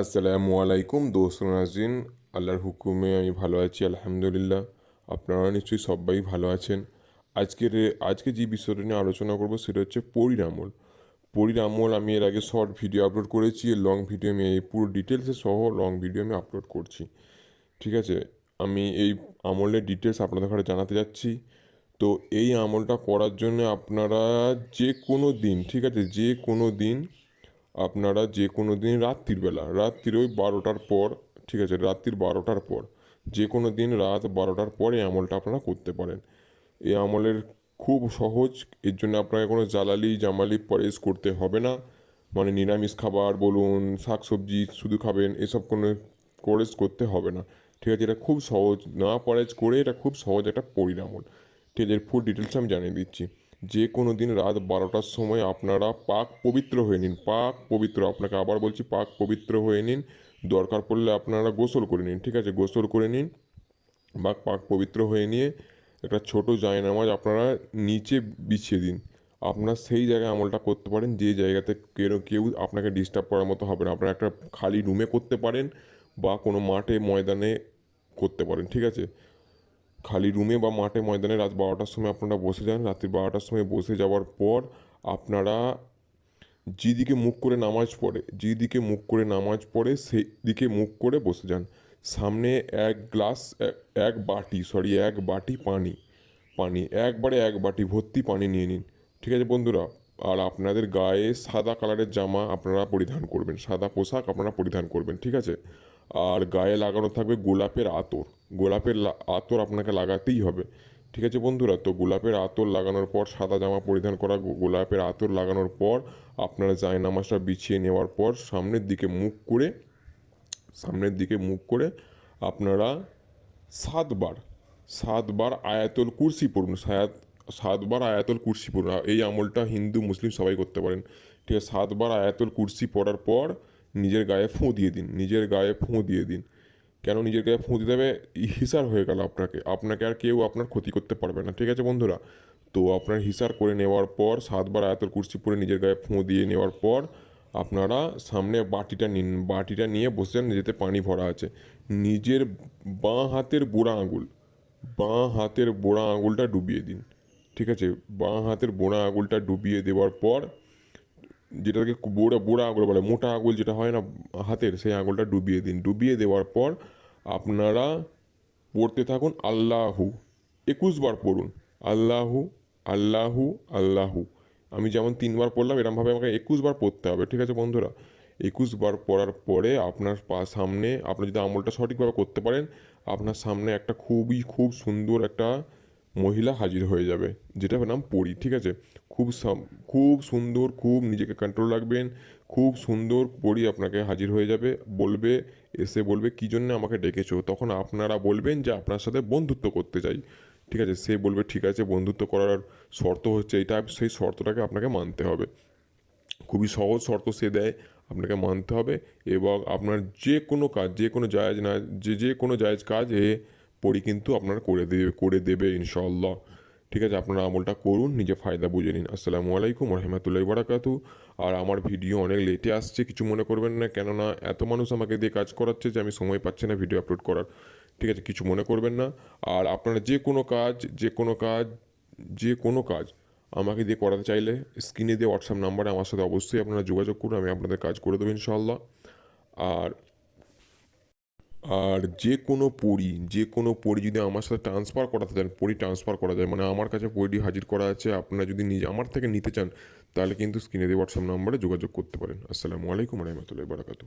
আসসালামু আলাইকুম দোস্ত নাজিন, আল্লাহর হুকুমে আমি ভালো আছি, আলহামদুলিল্লাহ। আপনারা নিশ্চয়ই সবাই ভালো আছেন। আজকের আজকে যে বিষয়টা নিয়ে আলোচনা করব সেটা হচ্ছে পরীর আমল। আমি এর আগে শর্ট ভিডিও আপলোড করেছি লং ভিডিও আমি এই পুরো ডিটেলসে সহ লং ভিডিও আমি আপলোড করছি। ঠিক আছে? আমি এই আমলের ডিটেলস আপনাদের ঘরে জানাতে যাচ্ছি। তো এই আমলটা করার জন্য আপনারা যে কোনো দিন, ঠিক আছে? যে কোনো দিন আপনারা যে কোনো দিন রাত্রির বেলা, রাত্রির ওই বারোটার পর, ঠিক আছে, রাত্রির বারোটার পর, যে কোনো দিন রাত বারোটার পর আমলটা আপনারা করতে পারেন। এই আমলের খুব সহজ, এর জন্য আপনাকে কোনো জ্বালালি জামালি পরেশ করতে হবে না। মানে নিরামিষ খাবার বলুন শাক সবজি শুধু খাবেন, এসব কোনো পরেশ করতে হবে না। ঠিক আছে, এটা খুব সহজ, না পরেজ করে এটা খুব সহজ একটা পরিণামল ঠিক আছে, এর ফুল ডিটেলস আমি জানিয়ে দিচ্ছি। যে কোনো দিন রাত বারোটার সময় আপনারা পাক পবিত্র হয়ে নিন, পাক পবিত্র। আপনাকে আবার বলছি, পাক পবিত্র হয়ে নিন। দরকার পড়লে আপনারা গোসল করে নিন, ঠিক আছে? গোসল করে নিন, বা পাক পবিত্র হয়ে নিয়ে একটা ছোটো জায়নামাজ আপনারা নিচে বিছিয়ে দিন। আপনার সেই জায়গায় আমলটা করতে পারেন, যে জায়গাতে কেউ কেউ আপনাকে ডিস্টার্ব করার মতো হবে না। আপনারা একটা খালি রুমে করতে পারেন, বা কোনো মাঠে, ময়দানে করতে পারেন, ঠিক আছে? খালি রুমে বা মাঠে ময়দানে রাত বারোটার সময় আপনারা বসে যান। রাত্রি বারোটার সময় বসে যাওয়ার পর আপনারা যেদিকে মুখ করে নামাজ পড়ে, যেদিকে মুখ করে নামাজ পড়ে সেই দিকে মুখ করে বসে যান। সামনে এক গ্লাস এক বাটি সরি এক বাটি পানি পানি, একবারে এক বাটি ভর্তি পানি নিয়ে নিন, ঠিক আছে বন্ধুরা? আর আপনাদের গায়ে সাদা কালারের জামা আপনারা পরিধান করবেন, সাদা পোশাক আপনারা পরিধান করবেন, ঠিক আছে? আর গায়ে লাগানো থাকবে গোলাপের আতর। গোলাপের আতর আপনাকে লাগাতেই হবে। ঠিক আছে বন্ধুরা? তো গোলাপের আতর লাগানোর পর, সাদা জামা পরিধান করা গোলাপের আতর লাগানোর পর, আপনারা জায়নামাজটা বিছিয়ে নেওয়ার পর, সামনের দিকে মুখ করে, সামনের দিকে মুখ করে আপনারা সাতবার সাতবার আয়াতুল কুরসি পড়ুন। সায়াত সাতবার আয়াতুল কুরসি পড়ুন। এই আমলটা হিন্দু, মুসলিম সবাই করতে পারেন। ঠিক আছে, সাতবার আয়াতুল কুরসি পড়ার পর নিজের গায়ে ফোঁ দিয়ে দিন, নিজের গায়ে ফোঁ দিয়ে দিন। কেন নিজের গায়ে ফোঁ দিতে হবে? হিসার হয়ে গেল আপনাকে। আপনাকে আর কেউ আপনার ক্ষতি করতে পারবে না, ঠিক আছে বন্ধুরা? তো আপনার হিসার করে নেওয়ার পর, সাতবার আয়াতুল কুর্সি পরে নিজের গায়ে ফোঁ দিয়ে নেওয়ার পর, আপনারা সামনে বাটিটা নিন, বাটিটা নিয়ে বসে যান যেতে পানি ভরা আছে। নিজের বাঁ হাতের বুড়া আঙুল, বাঁ হাতের বুড়া আঙুলটা ডুবিয়ে দিন, ঠিক আছে? বাঁ হাতের বুড়া আঙুলটা ডুবিয়ে দেওয়ার পর যেটাকে বুড়া বুড়া আঙুল বলে, মোটা আঙুল যেটা হয় না হাতের, সেই আঙুলটা ডুবিয়ে দিন। ডুবিয়ে দেওয়ার পর আপনারা পড়তে থাকুন আল্লাহু। একুশ বার পড়ুন। আল্লাহু আল্লাহু আল্লাহু। আমি যেমন তিনবার পড়লাম, এরমভাবে আমাকে একুশ বার পড়তে হবে, ঠিক আছে বন্ধুরা? একুশ বার পড়ার পরে আপনার পা, সামনে, আপনি যদি আমলটা সঠিকভাবে করতে পারেন, আপনার সামনে একটা খুবই, খুব সুন্দর একটা মহিলা হাজির হয়ে যাবে যেটা নাম পরি, ঠিক আছে? খুব খুব সুন্দর, খুব নিজেকে কন্ট্রোল রাখবেন, খুব সুন্দর পরি আপনাকে হাজির হয়ে যাবে, বলবে, এসে বলবে, কী জন্য আমাকে ডেকেছো? তখন আপনারা বলবেন যে, আপনার সাথে বন্ধুত্ব করতে চাই। ঠিক আছে? সে বলবে, ঠিক আছে, বন্ধুত্ব করার শর্ত হচ্ছে এটা সেই শর্তটাকে আপনাকে মানতে হবে। খুবই সহজ শর্ত সে দেয়, আপনাকে মানতে হবে এবং আপনার যে কোনো কাজ, যে কোনো জায়জ না, যে যে কোনো জায়জ কাজ এ পরি কিন্তু আপনার করে দেবে করে দেবে ইনশাল্লাহ ঠিক আছে, আপনারা আমলটা করুন, নিজে ফায়দা বুঝে নিন। আসসালামু আলাইকুম রহমতুল্লাহ বারাকাতু আর আমার ভিডিও অনেক লেটে আসছে, কিছু মনে করবেন না, কেননা এত মানুষ আমাকে দিয়ে কাজ করাচ্ছে যে আমি সময় পাচ্ছি না ভিডিও আপলোড করার। ঠিক আছে, কিছু মনে করবেন না। আর আপনারা যে কোনো কাজ, যে কোনো কাজ, যে কোনো কাজ আমাকে দিয়ে করাতে চাইলে স্ক্রিনে দিয়ে হোয়াটসঅ্যাপ নাম্বারে আমার সাথে অবশ্যই আপনারা যোগাযোগ করুন, আমি আপনাদের কাজ করে দেবো ইনশাল্লাহ আর আর যে কোনো পড়ি যে কোনো পড়ি যদি আমার সাথে ট্রান্সফার করাতে চান পড়ি ট্রান্সফার করা যায় মানে আমার কাছে পড়িটি হাজির করা আছে, আপনারা যদি নিজে, আমার থেকে নিতে চান, তাহলে কিন্তু স্ক্রিনে দিয়ে হোয়াটসঅ্যাপ নাম্বারে যোগাযোগ করতে পারেন। আসসালামু আলাইকুম রহমতুল্লাহ বারাকাতু